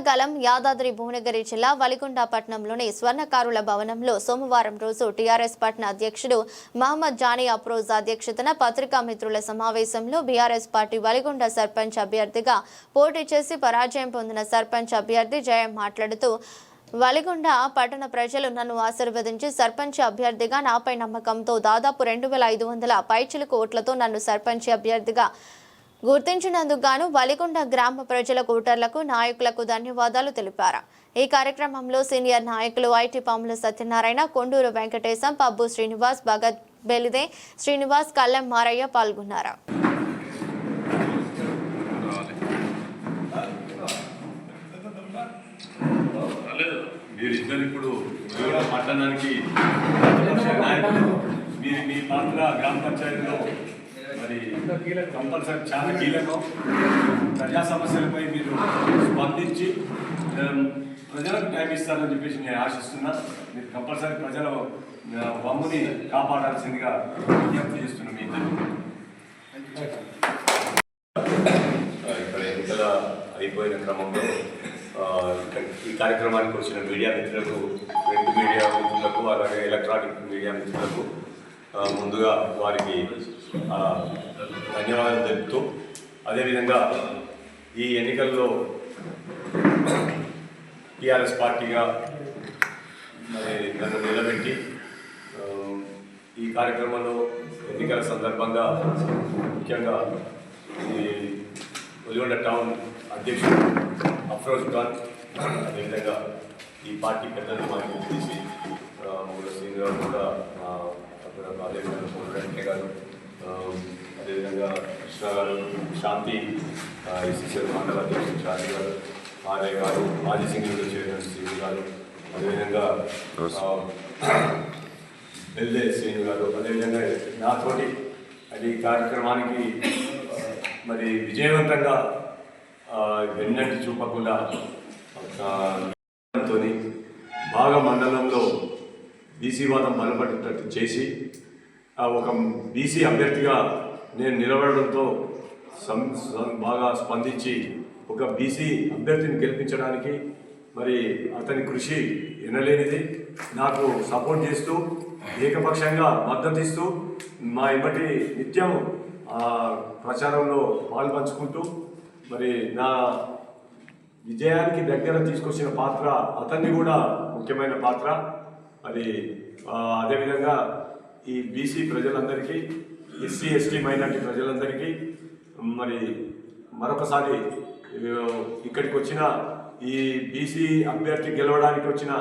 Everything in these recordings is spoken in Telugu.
స్వర్ణగలం యాదాద్రి భువనగిరి జిల్లా వలిగొండ పట్టణంలోని స్వర్ణకారుల భవనంలో సోమవారం రోజు టీఆర్ఎస్ పట్టణ అధ్యక్షుడు మహమ్మద్ జానీ అప్రోజ్ అధ్యక్షతన పత్రికా మిత్రుల సమావేశంలో బీఆర్ఎస్ పార్టీ వలిగొండ సర్పంచ్ అభ్యర్థిగా పోటీ చేసి పరాజయం పొందిన సర్పంచ్ అభ్యర్థి జయం మాట్లాడుతూ వలిగొండ పట్టణ ప్రజలు నన్ను ఆశీర్వదించి సర్పంచ్ అభ్యర్థిగా నాపై నమ్మకంతో దాదాపు రెండు వేల ఐదు వందల పైచిలకు ఓట్లతో నన్ను సర్పంచ్ అభ్యర్థిగా గుర్తించినందుకు గాను వలిగొండ గ్రామ ప్రజల ఓటర్లకు నాయకులకు ధన్యవాదాలు తెలిపారు. ఈ కార్యక్రమంలో సీనియర్ నాయకులు ఐటీ పాముల సత్యనారాయణ కొండూరు వెంకటేశం పబ్బు శ్రీనివాస్ భగత్ బెలిదే శ్రీనివాస్ కల్లెం మారయ్య పాల్గొన్నారు. ఇప్పుడు మీ పాత్ర గ్రామ పంచాయతీలో మరి కంపల్సరీ చాలా కీలకం. ప్రజా సమస్యలపై మీరు స్పందించి ప్రజలకు టైం ఇస్తారని చెప్పేసి నేను ఆశిస్తున్నా. మీరు కంపల్సరీ ప్రజల బొమ్మని కాపాడాల్సిందిగా విజ్ఞప్తి చేస్తున్నాను మీ ఇద్దరు ఇక్కడ ఎన్నికల అయిపోయిన క్రమంలో ఈ కార్యక్రమానికి వచ్చిన మీడియా మిత్రులకు ప్రింట్ మీడియా మిత్రులకు అలాగే ఎలక్ట్రానిక్ మీడియా మిత్రులకు ముందుగా వారికి ధన్యవాదాలు తెలుపుతూ అదేవిధంగా ఈ ఎన్నికల్లో టీఆర్ఎస్ పార్టీగా మరి నన్ను నిలబెట్టి ఈ కార్యక్రమంలో ఎన్నికల సందర్భంగా ముఖ్యంగా ఈ ఒలిగొండ టౌన్ అధ్యక్షుడు అఫ్రోజ్ ఖాన్ అదేవిధంగా ఈ పార్టీ పెద్దలు మాకు తీసి మూడు కూడా ఆ, అదేవిధంగా మూడు గారు అదేవిధంగా కృష్ణ గారు శాంతి ఈసీసీఎల్ మండల అధ్యక్షుడు శాంతి గారు ఆర్ఐ గారు మాజీ సింగిల్ చైర్మన్ సింగ్ గారు అదేవిధంగా ఆ, ఎల్ఏ శ్రీను గారు అదేవిధంగా నాతోటి అది కార్యక్రమానికి మరి విజయవంతంగా ఆ, వెన్నంటి చూపకుండా ఆ, బాగా మండలంలో బీసీవాదం బలపడేటట్టు చేసి ఒక బీసీ అభ్యర్థిగా నేను నిలబడడంతో సం బాగా స్పందించి ఒక బీసీ అభ్యర్థిని గెలిపించడానికి మరి అతని కృషి ఎనలేనిది. నాకు సపోర్ట్ చేస్తూ ఏకపక్షంగా మద్దతు ఇస్తూ మా ఇమ్మటి నిత్యం ఆ, ప్రచారంలో పాల్పంచుకుంటూ మరి నా విజయానికి దగ్గర తీసుకొచ్చిన పాత్ర అతన్ని కూడా ముఖ్యమైన పాత్ర. ఆ, అదేవిధంగా ఈ బీసీ ప్రజలందరికీ ఎస్సీ ఎస్టీ మైనార్టీ ప్రజలందరికీ మరి మరొకసారి ఇక్కడికి వచ్చిన ఈ బీసీ అభ్యర్థి గెలవడానికి వచ్చిన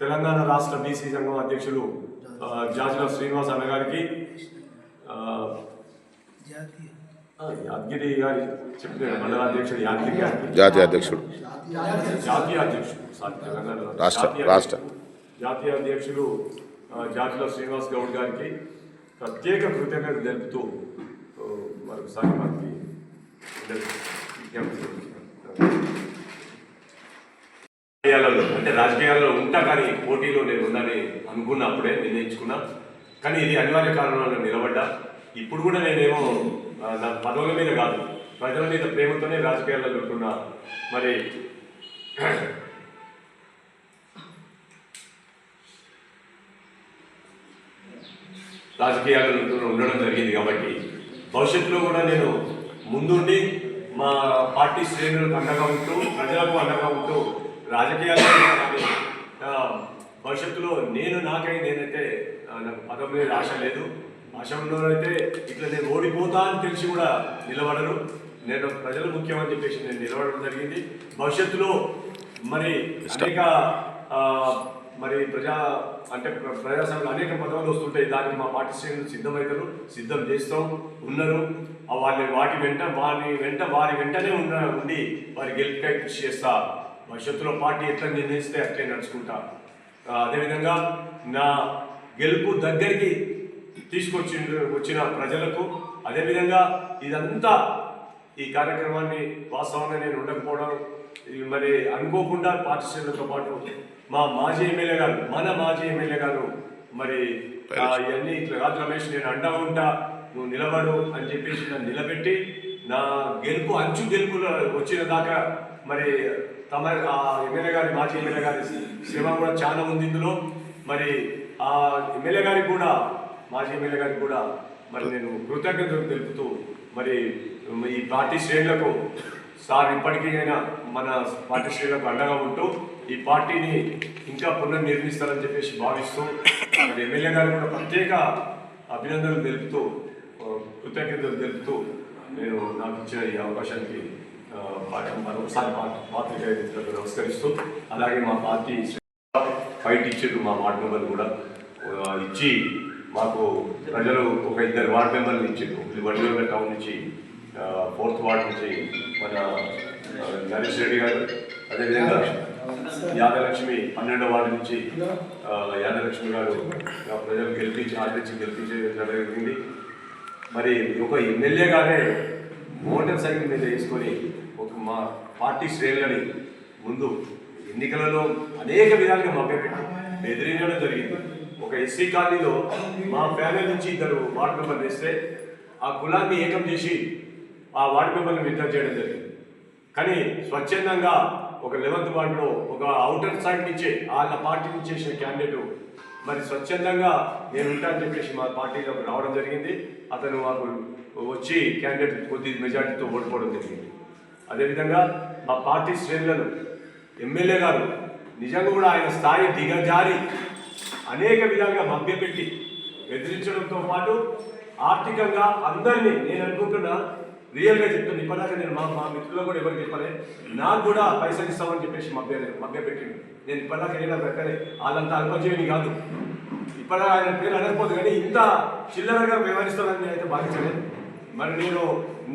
తెలంగాణ రాష్ట్ర బీసీ సంఘం అధ్యక్షులు జాజుల శ్రీనివాస్ అన్నగారికి యాదగిరి గారి చెప్పిన మండల అధ్యక్షుడు యాదగిరి గారికి జాతీయ అధ్యక్షుడు. జాతీయ అధ్యక్షుడు రాష్ట్ర- రాష్ట్ర. జాతీయ అధ్యక్షులు ఆ, శ్రీనివాస్ గౌడ్ గారికి ప్రత్యేక కృతజ్ఞత తెలుపుతూ ఆ, సంఘానికి రాజకీయాలలో అంటే రాజకీయాల్లో ఉంటా కానీ పోటీలో నేను ఉందని అనుకున్నప్పుడే నిర్ణయించుకున్నా. కానీ ఇది అనివార్య కారణాలను నిలబడ్డా. ఇప్పుడు కూడా నేనేమో నా పదవుల మీద కాదు ప్రజల మీద ప్రేమతోనే రాజకీయాల్లో ఉంటున్నా మరి రాజకీయాల్లో ఉండడం జరిగింది కాబట్టి భవిష్యత్తులో కూడా నేను ముందుండి మా పార్టీ శ్రేణులకు అండగా ఉంటూ ప్రజలకు అండగా ఉంటూ ఆ, భవిష్యత్తులో నేను నాకై నేనైతే నాకు పదం మీద ఆశ లేదు. ఆశ ఉన్నవారైతే ఇట్లా నేను ఓడిపోతా అని తెలిసి కూడా నిలబడరు నేను ప్రజలు ముఖ్యమని చెప్పేసి నేను నిలబడడం జరిగింది. భవిష్యత్తులో మరి అనేక మరి ప్రజా అంటే ప్ర- అనేక పదవులు వస్తుంటాయి. దానికి మా పార్టీ శ్రేణులు సిద్ధమవుతారు సిద్ధం చేస్తాం ఉన్నారు. వాళ్ళని వాటి వెంట వారి వెంట వారి వెంటనే ఉన్న ఉండి వారి గెలుపుకై కృషి చేస్తా. భవిష్యత్తులో పార్టీ ఎట్లా నిర్ణయిస్తే అట్లే నడుచుకుంటా. అదేవిధంగా నా గెలుపు దగ్గరికి తీసుకొచ్చి వచ్చిన ప్రజలకు అదేవిధంగా ఇదంతా ఈ కార్యక్రమాన్ని వాస్తవంగా నేను ఉండకపోవడం మరి అనుకోకుండా పార్టీ శ్రేణులతో పాటు మా మాజీ ఎమ్మెల్యే గారు మన మాజీ ఎమ్మెల్యే గారు మరి ఇవన్నీ ఇట్లా రాజు రమేష్ నేను అండా ఉంటా నువ్వు నిలబడు అని చెప్పేసి నన్ను నిలబెట్టి నా గెలుపు అంచు గెలుపులో వచ్చిన దాకా మరి తమ ఆ ఎమ్మెల్యే గారి మాజీ ఎమ్మెల్యే గారి శ్రమ కూడా చాలా ఉంది ఇందులో. మరి ఆ ఎమ్మెల్యే గారికి కూడా మాజీ ఎమ్మెల్యే గారికి కూడా మరి నేను కృతజ్ఞతలు తెలుపుతూ మరి ఈ పార్టీ శ్రేణులకు సార్ ఇప్పటికైనా మన పార్టీ శ్రేణులకు అండగా ఉంటూ ఈ పార్టీని ఇంకా పునర్నిర్మిస్తారని చెప్పేసి భావిస్తూ మరి ఎమ్మెల్యే గారు కూడా ప్రత్యేక అభినందనలు తెలుపుతూ కృతజ్ఞతలు తెలుపుతూ నేను నాకు ఇచ్చిన ఈ అవకాశానికి మరొకసారి పాత్రిక నమస్కరిస్తూ అలాగే మా పార్టీ ఫైట్ ఇచ్చారు మా వార్డు మెంబర్లు కూడా ఇచ్చి మాకు ప్రజలు ఒక ఇద్దరు వార్డు మెంబర్లు ఇచ్చారు. ఒకటి టౌన్ నుంచి ఫోర్త్ వార్డ్ నుంచి మన ఆ, నరేష్ రెడ్డి గారు. అదేవిధంగా యాదలక్ష్మి పన్నెండవ వార్డు నుంచి యాదలక్ష్మి గారు ప్రజలు గెలిపించి ఆదరించి గెలిపించే జరిగింది. మరి ఒక ఎమ్మెల్యే గారే మోటార్ సైకిల్ మీద వేసుకొని ఒక మా పార్టీ శ్రేణులని ముందు ఎన్నికలలో అనేక విధాలుగా మభ్యపెట్టి ఎదిరించడం జరిగింది. ఒక ఎస్సీ కాలనీలో మా ఫ్యామిలీ నుంచి ఇద్దరు వార్డు మెంబర్ వేస్తే ఆ కులాన్ని ఏకం చేసి ఆ వార్డు మెంబర్ని విత్డ్రా చేయడం జరిగింది. కానీ స్వచ్ఛందంగా ఒక లెవెంత్ వార్డులో ఒక అవుటర్ సైడ్ నుంచే వాళ్ళ పార్టీ నుంచి చేసిన క్యాండిడేట్ మరి స్వచ్ఛందంగా నేను ఉంటానని చెప్పేసి మా పార్టీలోకి రావడం జరిగింది. అతను మాకు వచ్చి క్యాండిడేట్ కొద్ది మెజార్టీతో ఓడిపోవడం జరిగింది. అదేవిధంగా మా పార్టీ శ్రేణులను ఎమ్మెల్యే గారు నిజంగా కూడా ఆయన స్థాయి దిగజారి అనేక విధాలుగా మభ్యపెట్టి బెదిరించడంతో పాటు ఆర్థికంగా అందరినీ నేను అనుకుంటున్నా రియల్గా చెప్తుంది ఇప్పటిదాకా నేను మా మా మిత్రులు కూడా ఎవరు చెప్పలే. నాకు కూడా పైసలు ఇస్తామని చెప్పేసి మభ్య మభ్యపెట్టిండు నేను ఇప్పటిదాకా ఏదైనా పెట్టలే వాళ్ళంతా అల్పజీవిని కాదు. ఇప్పటిదాకా ఆయన పేరు అనకపోదు కానీ ఇంత చిల్లరగా వ్యవహరిస్తానని అయితే భావించలేదు. మరి నేను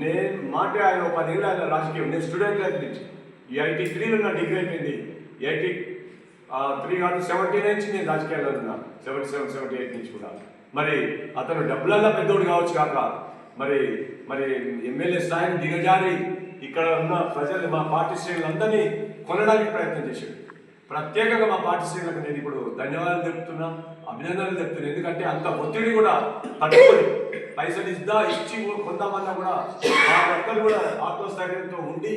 నేను మాట ఆయన ఒక ఆయన రాజకీయం. నేను స్టూడెంట్ నుంచి. ఈ ఐటీ త్రీలో నా డిగ్రీ అయిపోయింది. ఎయిటీ త్రీ కాదు సెవెంటీ నుంచి నేను రాజకీయాల్లో ఉన్నా. సెవెంటీ సెవెన్ సెవెంటీ ఎయిట్ నుంచి కూడా. మరి అతను డబ్బులల్లా పెద్దోడు కావచ్చు కాక మరి మరి ఎమ్మెల్యే స్థాయిని దిగజారి ఇక్కడ ఉన్న ప్రజలు మా పార్టీ శ్రేణులందరినీ కొనడానికి ప్రయత్నం చేశాడు. ప్రత్యేకంగా మా పార్టీ శ్రేణులకు నేను ఇప్పుడు ధన్యవాదాలు తెలుపుతున్నా అభినందనలు చెప్తున్నా ఎందుకంటే అంత ఒత్తిడి కూడా తట్టుకొని పైసలు ఇద్దా ఇచ్చి కొందామన్నా కూడా మా భర్తలు కూడా ఆత్మస్థైర్యంతో ఉండి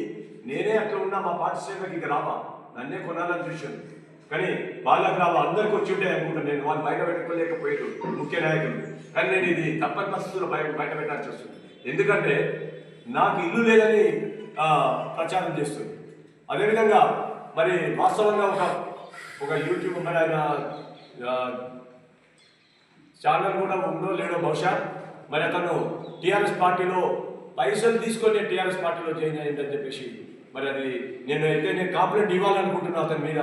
నేనే అట్లా ఉన్నా మా పార్టీ శ్రేణులకు ఇక రావా. నన్నే కొనాలని చూశాను కానీ వాళ్ళకి రావా అందరికి వచ్చి ఉంటే అనుకుంటాను. నేను వాళ్ళు బయట పెట్టుకోలేకపోయాడు ముఖ్య నాయకులు కానీ నేను ఇది తప్పని పరిస్థితుల్లో బయట బయట పెట్టాల్సి వస్తుంది. ఎందుకంటే నాకు ఇల్లు లేదని ప్రచారం చేస్తుంది. అదేవిధంగా మరి వాస్తవంగా ఒక ఒక యూట్యూబ్ మరి ఆయన ఛానల్ కూడా ఉందో లేడో బహుశా మరి అతను టీఆర్ఎస్ పార్టీలో పైసలు తీసుకొని టీఆర్ఎస్ పార్టీలో జాయిన్ అయ్యిందని చెప్పేసి మరి అది నేను అయితే నేను కాంప్లైంట్ ఇవ్వాలనుకుంటున్నాను అతని మీద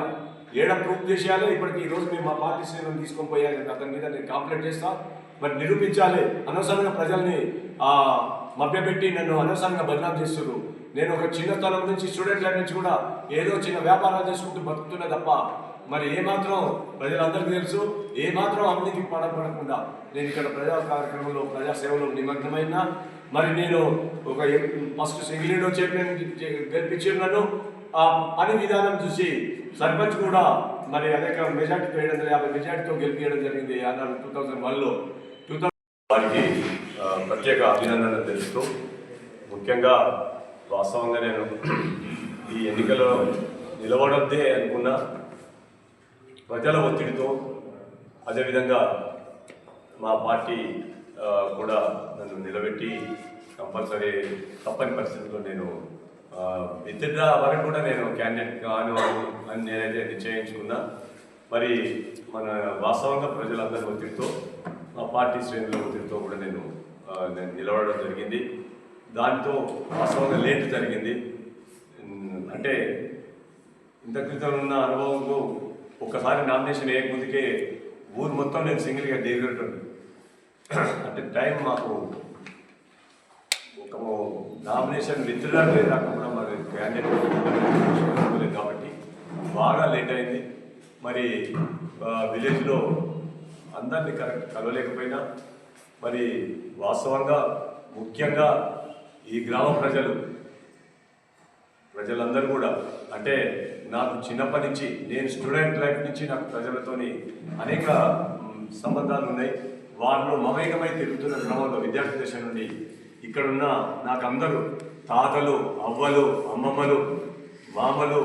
ఏడ ప్రూఫ్ చేసేయాలి ఇప్పటికి ఈ రోజు మేము మా పార్టీ శ్రేణులను తీసుకొని పోయాలి అతని మీద నేను కాంప్లైంట్ చేస్తాను మరి నిరూపించాలి. అనవసరంగా ప్రజల్ని మభ్యపెట్టి నన్ను అనవసరంగా బదనాం చేస్తున్నారు నేను ఒక చిన్న స్థలం నుంచి స్టూడెంట్ లైఫ్ నుంచి కూడా ఏదో చిన్న వ్యాపారాలు చేసుకుంటూ బతుకుతున్నా తప్ప మరి ఏమాత్రం ప్రజలందరికీ తెలుసు. ఏమాత్రం అవినీతికి పడకుండా నేను ఇక్కడ ప్రజా కార్యక్రమంలో ప్రజాసేవలో నిమగ్నమైనా మరి నేను ఒక ఫస్ట్ సింగిలీడో చైర్మన్ గెలిపించిన నన్ను. ఆ పని విధానం చూసి సర్పంచ్ కూడా మరి అనేక మెజార్టీతో ఏడు వందల యాభై మెజార్టీతో గెలిపించడం జరిగింది ఆనాడు టూ థౌజండ్ వన్లో టూ థౌజండ్ వారికి ప్రత్యేక అభినందనలు తెలుస్తూ ముఖ్యంగా వాస్తవంగా నేను ఈ ఎన్నికలో నిలబడద్దే అనుకున్నా ప్రజల ఒత్తిడితో అదేవిధంగా మా పార్టీ కూడా నన్ను నిలబెట్టి కంపల్సరీ తప్పని పరిస్థితుల్లో నేను విత్డ్రా వరకు కూడా నేను క్యాండిడేట్ కాను అని నేనైతే నిశ్చయించుకున్నా. మరి మన వాస్తవంగా ప్రజలందరి ఒత్తిడితో మా పార్టీ శ్రేణుల ఒత్తిడితో కూడా నేను నేను నిలబడడం జరిగింది. దాంతో వాస్తవంగా లేట్ జరిగింది. అంటే ఇంత క్రితం ఉన్న అనుభవంకు ఒక్కసారి నామినేషన్ వేయకముందుకే ఊరు మొత్తం నేను సింగిల్గా దిగట్టు అంటే టైం మాకు ఒక నామినేషన్ విత్డ్రా దాకా కూడా మరి క్యాండిడేట్ కాబట్టి బాగా లేట్ అయింది. మరి విలేజ్లో అందరినీ కరెక్ట్ కలవలేకపోయినా మరి వాస్తవంగా ముఖ్యంగా ఈ గ్రామ ప్రజలు ప్రజలందరూ కూడా అంటే నాకు చిన్నప్పటి నుంచి నేను స్టూడెంట్ లైఫ్ నుంచి నాకు ప్రజలతోని అనేక సంబంధాలు ఉన్నాయి. వారిలో మమేకమై తిరుగుతున్న క్రమంలో విద్యార్థి దశ నుండి ఇక్కడున్న నాకు అందరూ తాతలు అవ్వలు అమ్మమ్మలు మామలు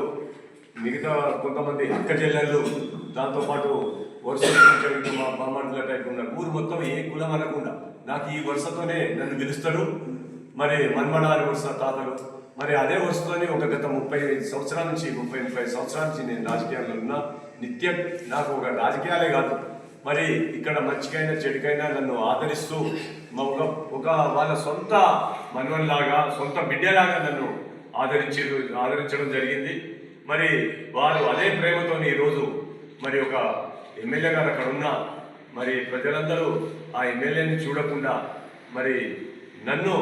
మిగతా కొంతమంది అక్క చెల్లెళ్ళు దాంతోపాటు వరుస మా బామ్మర్దుల టైప్ ఉన్న ఊరు మొత్తం ఏ కులం అనకుండా నాకు ఈ వరుసతోనే నన్ను పిలుస్తారు మరి మన్మడారి వరుస తాతలు. మరి అదే వరుసతోనే ఒక గత ముప్పై ఐదు సంవత్సరాల నుంచి ముప్పై ముప్పై సంవత్సరాల నుంచి నేను రాజకీయాల్లో ఉన్నా. నిత్యం నాకు ఒక రాజకీయాలే కాదు. మరి ఇక్కడ మంచికైనా చెడుకైనా నన్ను ఆదరిస్తూ మా ఒక ఒక వాళ్ళ సొంత మనవల్లాగా సొంత బిడ్డలాగా నన్ను ఆదరించి ఆదరించడం జరిగింది. మరి వారు అదే ప్రేమతో ఈరోజు మరి ఒక ఎమ్మెల్యే గారు అక్కడ ఉన్న మరి ప్రజలందరూ ఆ ఎమ్మెల్యేని చూడకుండా మరి నన్ను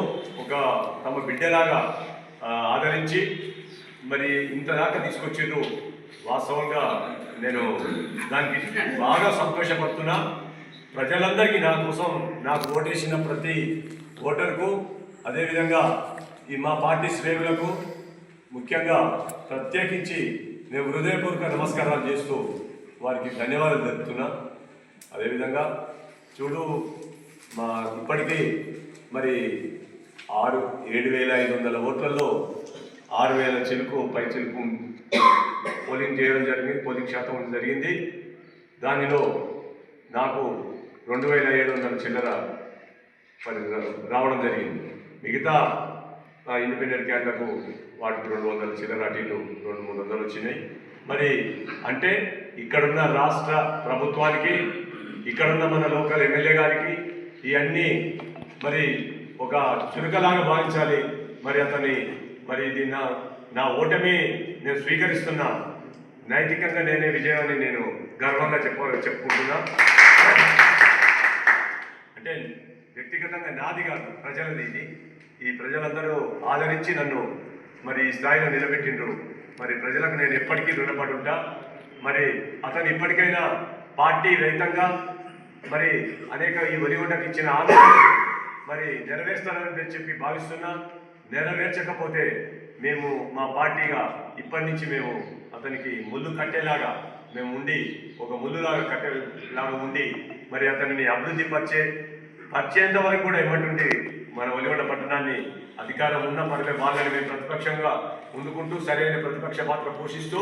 ఒక తమ బిడ్డలాగా ఆదరించి మరి ఇంతదాకా తీసుకొచ్చిండ్రు. వాస్తవంగా నేను దానికి బాగా సంతోషపడుతున్నా. ప్రజలందరికీ నా కోసం నాకు ఓటేసిన ప్రతి ఓటర్కు అదేవిధంగా ఈ మా పార్టీ శ్రేణులకు ముఖ్యంగా ప్రత్యేకించి నేను హృదయపూర్వక నమస్కారాలు చేస్తూ వారికి ధన్యవాదాలు తెలుపుతున్నా. అదేవిధంగా చూడు మా ఇప్పటికీ మరి ఆరు ఏడు వేల ఐదు వందల ఓట్లలో ఆరు వేల చిలుకు పై చిలుకు పోలింగ్ చేయడం జరిగింది పోలింగ్ శాతం జరిగింది. దానిలో నాకు రెండు వేల ఏడు వందల చిల్లర రావడం జరిగింది. మిగతా ఆ, ఇండిపెండెంట్ క్యాండిడేట్లకు వాటికి రెండు వందల చిల్లర అటు ఇటు రెండు మూడు వందలు వచ్చినాయి. మరి అంటే ఇక్కడున్న రాష్ట్ర ప్రభుత్వానికి ఇక్కడున్న మన లోకల్ ఎమ్మెల్యే గారికి ఇవన్నీ మరి ఒక చురుకలాగా భావించాలి. మరి అతని మరి ఇది నా ఓటమి నేను స్వీకరిస్తున్నా. నైతికంగా నేనే విజయాన్ని నేను గర్వంగా చెప్ప చెప్పుకుంటున్నా. అంటే వ్యక్తిగతంగా నాది కాదు ప్రజలది ఇది. ఈ ప్రజలందరూ ఆదరించి నన్ను మరి ఈ స్థాయిలో నిలబెట్టిండ్రు. మరి ప్రజలకు నేను ఎప్పటికీ రుణపడి ఉంటా మరి అతను ఇప్పటికైనా పార్టీ రహితంగా మరి అనేక ఈ ఒలిగొండకు ఇచ్చిన ఆలోచన మరి నెరవేర్స్తానని చెప్పి భావిస్తున్నా. నెరవేర్చకపోతే మేము మా పార్టీగా ఇప్పటి నుంచి మేము అతనికి ముళ్ళు కట్టేలాగా మేము ఉండి ఒక ముళ్ళులాగా కట్టేలాగా ఉండి మరి అతనిని అభివృద్ధి పరిచే పరిచేంత వరకు కూడా ఏమంటుంటే మన ఒలిగొండ పట్టణాన్ని అధికారం ఉన్న మనమే వాళ్ళని మేము ప్రతిపక్షంగా ముందుకుంటూ సరైన ప్రతిపక్ష పాత్ర పోషిస్తూ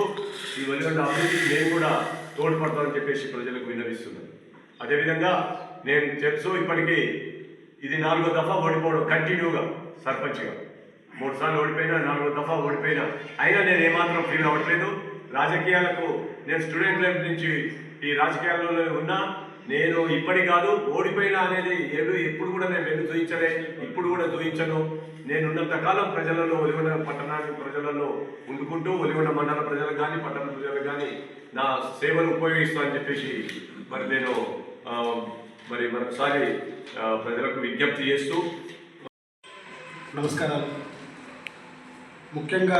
ఈ ఒలిగొండ అభివృద్ధికి మేము కూడా తోడ్పడతామని చెప్పేసి ప్రజలకు విన్నవిస్తున్నాను అదేవిధంగా నేను తెలుసు ఇప్పటికీ ఇది నాలుగో దఫా ఓడిపోవడం కంటిన్యూగా సర్పంచ్గా. మూడు సార్లు ఓడిపోయినా నాలుగో దఫా ఓడిపోయినా. అయినా నేను ఏమాత్రం ఫీల్ అవ్వట్లేదు. రాజకీయాలకు నేను స్టూడెంట్ లైఫ్ నుంచి ఈ రాజకీయాల్లో ఉన్నా. నేను ఇప్పటి కాదు ఓడిపోయినా అనేది ఏడు ఎప్పుడు కూడా నేను వెన్ను చూయించలే ఇప్పుడు కూడా చూయించను. నేనున్నంత కాలం ప్రజలలో ఒలిగొండ పట్టణానికి ప్రజలలో ఉండుకుంటూ ఒలిగొండ మండల ప్రజలకు కానీ పట్టణ ప్రజలకు కానీ నా సేవలు ఉపయోగిస్తా అని చెప్పేసి మరి నేను మరి మరొకసారి ప్రజలకు విజ్ఞప్తి చేస్తూ నమస్కారాలు. ముఖ్యంగా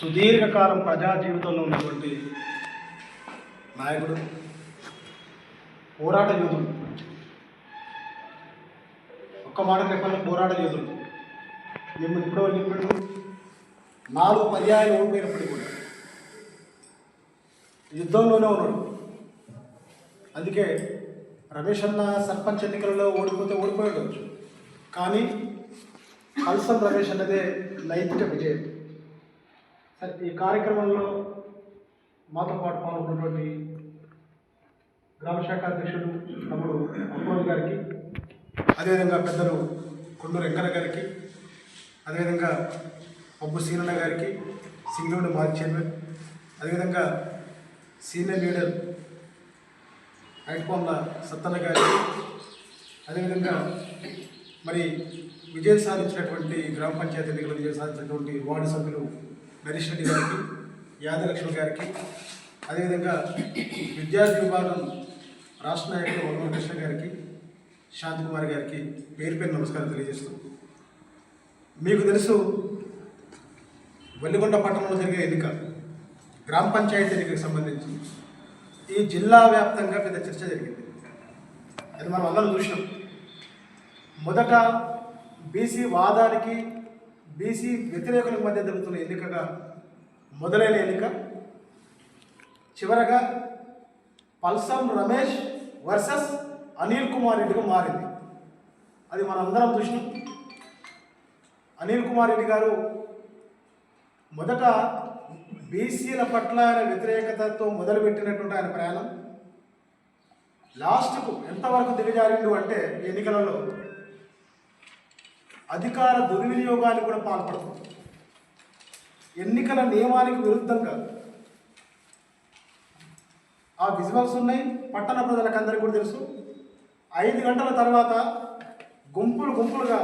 సుదీర్ఘకాలం ప్రజా జీవితంలో ఉన్నటువంటి నాయకుడు పోరాట యోధుడు. ఒక్క మాట చెప్పాలి పోరాట యోధుడు. మిమ్మల్ని ఇప్పుడు చెప్పాడు నాలుగు పర్యాయాలు ఓడిపోయినప్పటికీ కూడా యుద్ధంలోనే ఉన్నాడు. అందుకే రమేష్ అన్న సర్పంచ్ ఎన్నికలలో ఓడిపోతే ఓడిపోయి కానీ కల్సం రమేష్ అన్నదే నైతిక విజయం. సరే ఈ కార్యక్రమంలో మాతో పాటు పాల్గొన్నటువంటి గ్రామశాఖ అధ్యక్షుడు తమ్ముడు అమ్మోలు గారికి అదేవిధంగా పెద్దలు కొండూరు వెంకన్న గారికి అదేవిధంగా పబ్బు సీనన్న గారికి సింగూరు మాజీ చైర్మన్ అదేవిధంగా సీనియర్ లీడర్ ఐట్కొండ సత్తన్న గారికి అదేవిధంగా మరి విజయం సాధించినటువంటి గ్రామ పంచాయతీ ఎన్నికలు విజయం సాధించినటువంటి వార్డు సభ్యులు నరేష్ రెడ్డి గారికి యాదలక్ష్మి గారికి అదేవిధంగా విద్యార్థి విభాగం రాష్ట్ర నాయకులు వనమ కృష్ణ గారికి శాంతికుమార్ గారికి పేరు పేరు నమస్కారం తెలియజేస్తూ. మీకు తెలుసు వెల్లిగొండ పట్టణంలో జరిగే ఎన్నిక గ్రామ పంచాయతీ ఎన్నికకు సంబంధించి. ఈ జిల్లా వ్యాప్తంగా పెద్ద చర్చ జరిగింది. అది మనం అందరం చూసినాం. మొదట బీసీ వాదానికి బీసీ వ్యతిరేకుల మధ్య జరుగుతున్న ఎన్నికగా మొదలైన ఎన్నిక. చివరగా పల్సం రమేష్ వర్సెస్ అనిల్ కుమార్ రెడ్డిగా మారింది. అది మనందరం చూసినాం అనిల్ కుమార్ రెడ్డి గారు మొదట బీసీల పట్ల ఆయన వ్యతిరేకతతో మొదలుపెట్టినటువంటి ఆయన ప్రయాణం. లాస్ట్కు ఎంతవరకు దిగజారిండు అంటే ఎన్నికలలో అధికార దుర్వినియోగానికి కూడా పాల్పడుతుంది. ఎన్నికల నియమానికి విరుద్ధంగా ఆ విజువల్స్ ఉన్నాయి. పట్టణ ప్రజలకు అందరికీ కూడా తెలుసు. ఐదు గంటల తర్వాత గుంపులు గుంపులుగా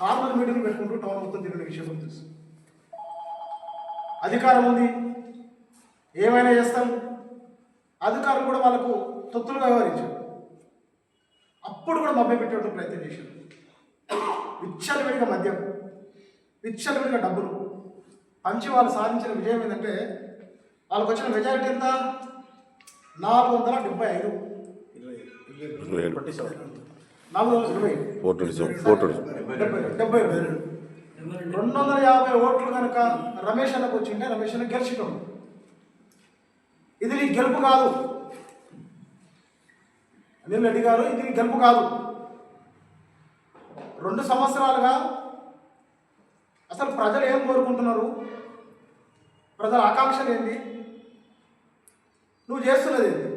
కార్నర్ మీటింగ్ పెట్టుకుంటూ టౌన్ మొత్తం తిరిగిన విషయం తెలుసు. అధికారం ఉంది. ఏమైనా చేస్తాం? అధికారం కూడా వాళ్ళకు తొత్తులుగా వ్యవహరించారు. అప్పుడు కూడా మభ్య పెట్టేటువంటి ప్రయత్నం చేశారు. విచ్చలవిడిగా మద్యం విచ్చలవిడిగా డబ్బులు. పంచి వాళ్ళు సాధించిన విజయం ఏంటంటే వాళ్ళకు వచ్చిన మెజారిటీ ఎంత? నాలుగు వందల డెబ్బై ఐదు. నాలుగు వందల ఇరవై. డెబ్బై రెండు వందల యాభై ఓట్లు కనుక రమేష్ అన్నకు వచ్చింటే రమేష్ అన్న గెలిచినాం ఇది నీ గెలుపు కాదు. అనిల్ రెడ్డి గారు ఇది నీ గెలుపు కాదు. రెండు సంవత్సరాలుగా అసలు ప్రజలు ఏం కోరుకుంటున్నారు? ప్రజల ఆకాంక్షలు ఏంటి? నువ్వు చేస్తున్నది ఏంటి?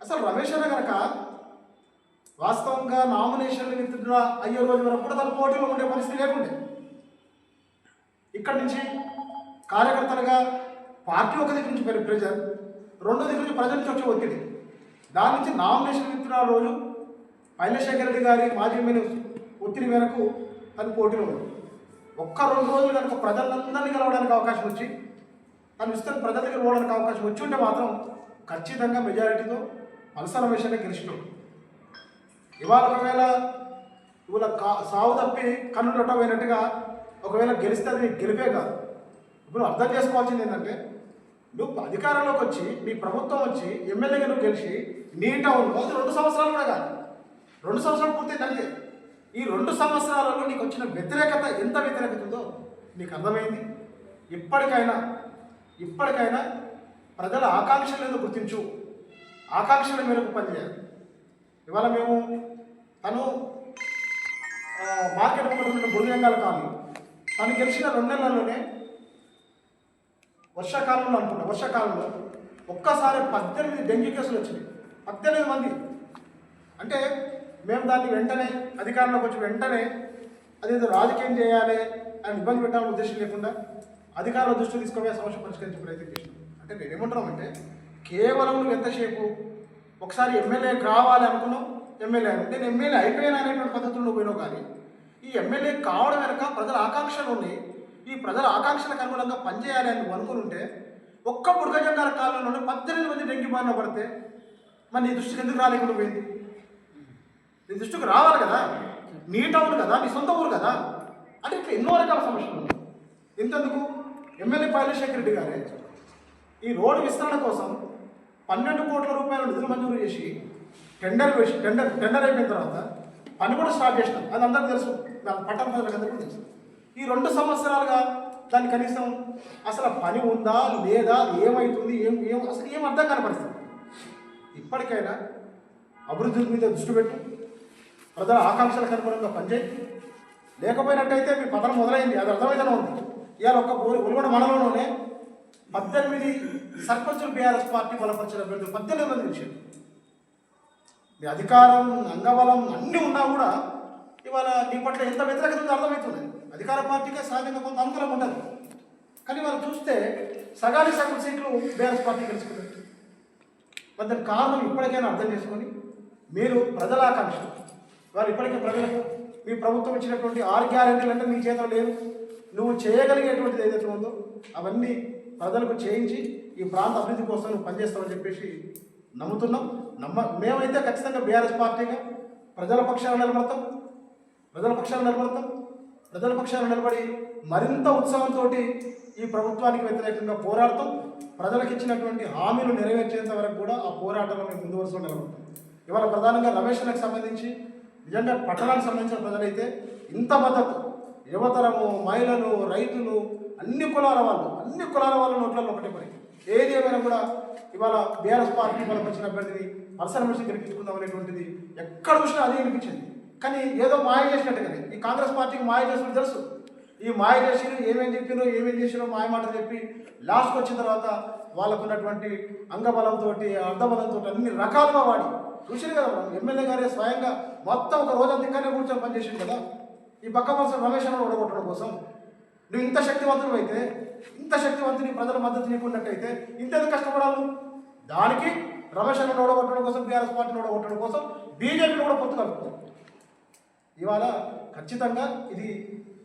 అసలు రమేష్ అన్న కనుక వాస్తవంగా నామినేషన్లు విత్డ్రా అయ్యే రోజు వరకు కూడా తన పోటీలో ఉండే పరిస్థితి లేకుండే. ఇక్కడి నుంచి కార్యకర్తలుగా పార్టీ ఒక దగ్గర నుంచి ప్రెజర్ రెండో దగ్గర నుంచి ప్రజల నుంచి వచ్చే ఒత్తిడి. దాని నుంచి నామినేషన్ విత్డ్రా రోజు పైలశేఖర్ రెడ్డి గారి మాజీ ఎమ్మెల్యే ఒత్తిడి మేరకు తను పోటీలో ఉంది ఒక్క రెండు రోజులు కనుక ప్రజలందరినీ కలవడానికి అవకాశం వచ్చి తను ఇస్తే ప్రజల దగ్గర పోవడానికి అవకాశం వచ్చి ఉంటే మాత్రం ఖచ్చితంగా మెజారిటీతో పలసల రమేష్ గెలిచినాం. ఇవాళ ఒకవేళ ఇవాళ కా సావు తప్పి కన్ను అయినట్టుగా ఒకవేళ గెలిస్తే అది గెలిపే కాదు. ఇప్పుడు అర్థం చేసుకోవాల్సింది ఏంటంటే నువ్వు అధికారంలోకి వచ్చి నీ ప్రభుత్వం వచ్చి ఎమ్మెల్యేగా నువ్వు గెలిచి నీ టౌన్లో రెండు సంవత్సరాలు కూడా కాదు. రెండు సంవత్సరాలు పూర్తి అంతే. ఈ రెండు సంవత్సరాలలో నీకు వచ్చిన వ్యతిరేకత ఎంత వ్యతిరేకత ఉందో నీకు అర్థమైంది? ఇప్పటికైనా ఇప్పటికైనా ప్రజల ఆకాంక్షలను గుర్తించు? ఆకాంక్షల మేరకు పనిచేయాలి. ఇవాళ మేము తను మార్కెట్ ముందు ఉన్న బుడిగంగాల కాలనీ తను గెలిచిన రెండు నెలల్లోనే వర్షాకాలంలో అనుకుంటా వర్షాకాలంలో ఒక్కసారి పద్దెనిమిది డెంగ్యూ కేసులు వచ్చినాయి. పద్దెనిమిది మంది. అంటే మేము దాన్ని వెంటనే అధికారంలోకి వచ్చి వెంటనే అదేదో రాజకీయం చేయాలి అని ఇబ్బంది పెట్టాలని ఉద్దేశం లేకుండా అధికారుల దృష్టి తీసుకుపోయే సమస్య పరిష్కరించే ప్రయత్నం చేసినాం. అంటే నేను ఏమంటున్నామంటే కేవలం నువ్వు ఎంతసేపు ఒకసారి ఎమ్మెల్యే కావాలి అనుకున్నావు ఎమ్మెల్యే అని. నేను ఎమ్మెల్యే అయిపోయినా అనేటువంటి పద్ధతుల్లో పోయినావు కానీ ఈ ఎమ్మెల్యే కావడం వెనక ప్రజల ఆకాంక్షలు ఉన్నాయి. ఈ ప్రజల ఆకాంక్షలకు అనుగుణంగా పనిచేయాలి అని నువ్వు అనుకుని ఒక్క బుడగజంగాల కాలంలోనే పద్దెనిమిది మంది డెంగ్యూ బారిన పడితే మరి నీ దృష్టికి ఎందుకు రాలేకుండా పోయింది? నీ దృష్టికి రావాలి కదా? నీ టౌన్ కదా? నీ సొంత ఊరు కదా? అంటే ఇట్లా ఎన్నో రకాల సమస్యలు ఉన్నాయి. ఇంతెందుకు? ఎమ్మెల్యే పైలశేఖర్ రెడ్డి గారే. ఈ రోడ్డు విస్తరణ కోసం పన్నెండు కోట్ల రూపాయల నిధులు మంజూరు చేసి టెండర్ వేసి టెండర్ టెండర్ అయిపోయిన తర్వాత పని కూడా స్టార్ట్ చేసినాం. అది అందరికీ తెలుసు. పట్టణ ప్రజలకు అందరికీ తెలుసు. ఈ రెండు సంవత్సరాలుగా దాన్ని కనీసం అసలు పని ఉందా? లేదా? ఏమవుతుంది ఏం ఏం అసలు ఏం అర్థం కనపరుస్తుంది ఇప్పటికైనా అభివృద్ధి మీద దృష్టి పెట్టు. ప్రజల ఆకాంక్షలకు అనుగుణంగా పనిచేయి. లేకపోయినట్టయితే మీ పతనం మొదలైంది. అది అర్థమైతేనే ఉంది. ఇవాళ ఒక్క ఉల్గొండ మండలంలోనే పద్దెనిమిది సర్పంచులు బీఆర్ఎస్ పార్టీ బలపరిచిన అభ్యర్థులు పద్దెనిమిది మంది విషయం మీ అధికారం అంగబలం అన్నీ ఉన్నా కూడా ఇవాళ నీ పట్ల ఎంత వ్యతిరేకత ఉందో అర్థమవుతుంది. అధికార పార్టీకే సహజంగా కొంత అనుకూలం ఉండదు. కానీ వాళ్ళు చూస్తే సగాని సగం సీట్లు బీఆర్ఎస్ పార్టీ గెలుచుకున్నారు మరి దాని కారణం ఇప్పటికైనా అర్థం చేసుకొని మీరు ప్రజల ఆకాంక్ష వారు ఇప్పటికే ప్రజలకు మీ ప్రభుత్వం ఇచ్చినటువంటి ఆరు గ్యారెంటీలు అంటే మీ చేతిలో లేవు. నువ్వు చేయగలిగేటువంటిది ఏదైతే ఉందో అవన్నీ ప్రజలకు చేయించి ఈ ప్రాంత అభివృద్ధి కోసం నువ్వు పనిచేస్తావని చెప్పేసి నమ్ముతున్నాం. నమ్మ మేమైతే ఖచ్చితంగా బీఆర్ఎస్ పార్టీగా ప్రజల పక్షాన నిలబడతాం. ప్రజల పక్షాన నిలబడతాం. ప్రజల పక్షాన నిలబడి మరింత ఉత్సాహంతో ఈ ప్రభుత్వానికి వ్యతిరేకంగా పోరాడతాం. ప్రజలకు ఇచ్చినటువంటి హామీలు నెరవేర్చేంత వరకు కూడా ఆ పోరాటంలో మేము ముందు వరుసలో నిలబడతాం. ఇవాళ ప్రధానంగా రమేష్ సంబంధించి నిజంగా పట్టణానికి సంబంధించిన ప్రజలైతే ఇంత మద్దతు. యువతరము మహిళలు రైతులు అన్ని కులాల వాళ్ళు అన్ని కులాల వాళ్ళ నోట్లలో ఒకటి పని ఏది ఏమైనా కూడా ఇవాళ బీఆర్ఎస్ పార్టీ వాళ్ళకి వచ్చిన అభ్యర్థిని పర్సనల్ మనిషి గెలిపించుకుందాం అనేటువంటిది ఎక్కడ చూసినా అదే వినిపించింది కానీ ఏదో మాయ చేసినట్టుగానే ఈ కాంగ్రెస్ పార్టీకి మాయ చేసినట్టు తెలుసు. ఈ మాయ చేసిరు ఏమేం చెప్పినో ఏమేం చేసినో మాయ మాట చెప్పి లాస్ట్కి వచ్చిన తర్వాత వాళ్ళకు ఉన్నటువంటి అంగబలంతో అర్ధబలంతో అన్ని రకాలుగా వాడి చూసిరు కదా మనం? ఎమ్మెల్యే గారే స్వయంగా మొత్తం ఒక రోజంతా ఇక్కడనే కూర్చొని పనిచేసింది కదా? ఈ పక్క మనసు రమేష్ అన్న ఓడగొట్టడం కోసం. నువ్వు ఇంత శక్తివంతుడు అయితే ఇంత శక్తివంతుని ప్రజల మద్దతు నీకున్నట్టయితే ఇంతెందుకు కష్టపడాలి దానికి రమేష్ అన్న ఓడగొట్టడం కోసం బీఆర్ఎస్ పార్టీని ఓడగొట్టడం కోసం బీజేపీని కూడా పొత్తు కలుపుకోవాలి ఇవాళ ఖచ్చితంగా ఇది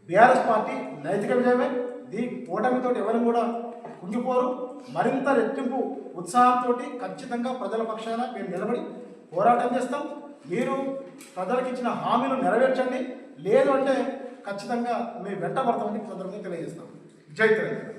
బీఆర్ఎస్ పార్టీ నైతిక విజయమే. దీ ఓటమితో ఎవరు కూడా కుంగిపోరు. మరింత రెట్టింపు ఉత్సాహంతో ఖచ్చితంగా ప్రజల పక్షాన మేము నిలబడి పోరాటం చేస్తాం. మీరు ప్రజలకు ఇచ్చిన హామీలు నెరవేర్చండి. లేదు అంటే ఖచ్చితంగా మేము వెంటబడతామని ఈ సందర్భంగా తెలియజేస్తాం. జై తెలంగాణ.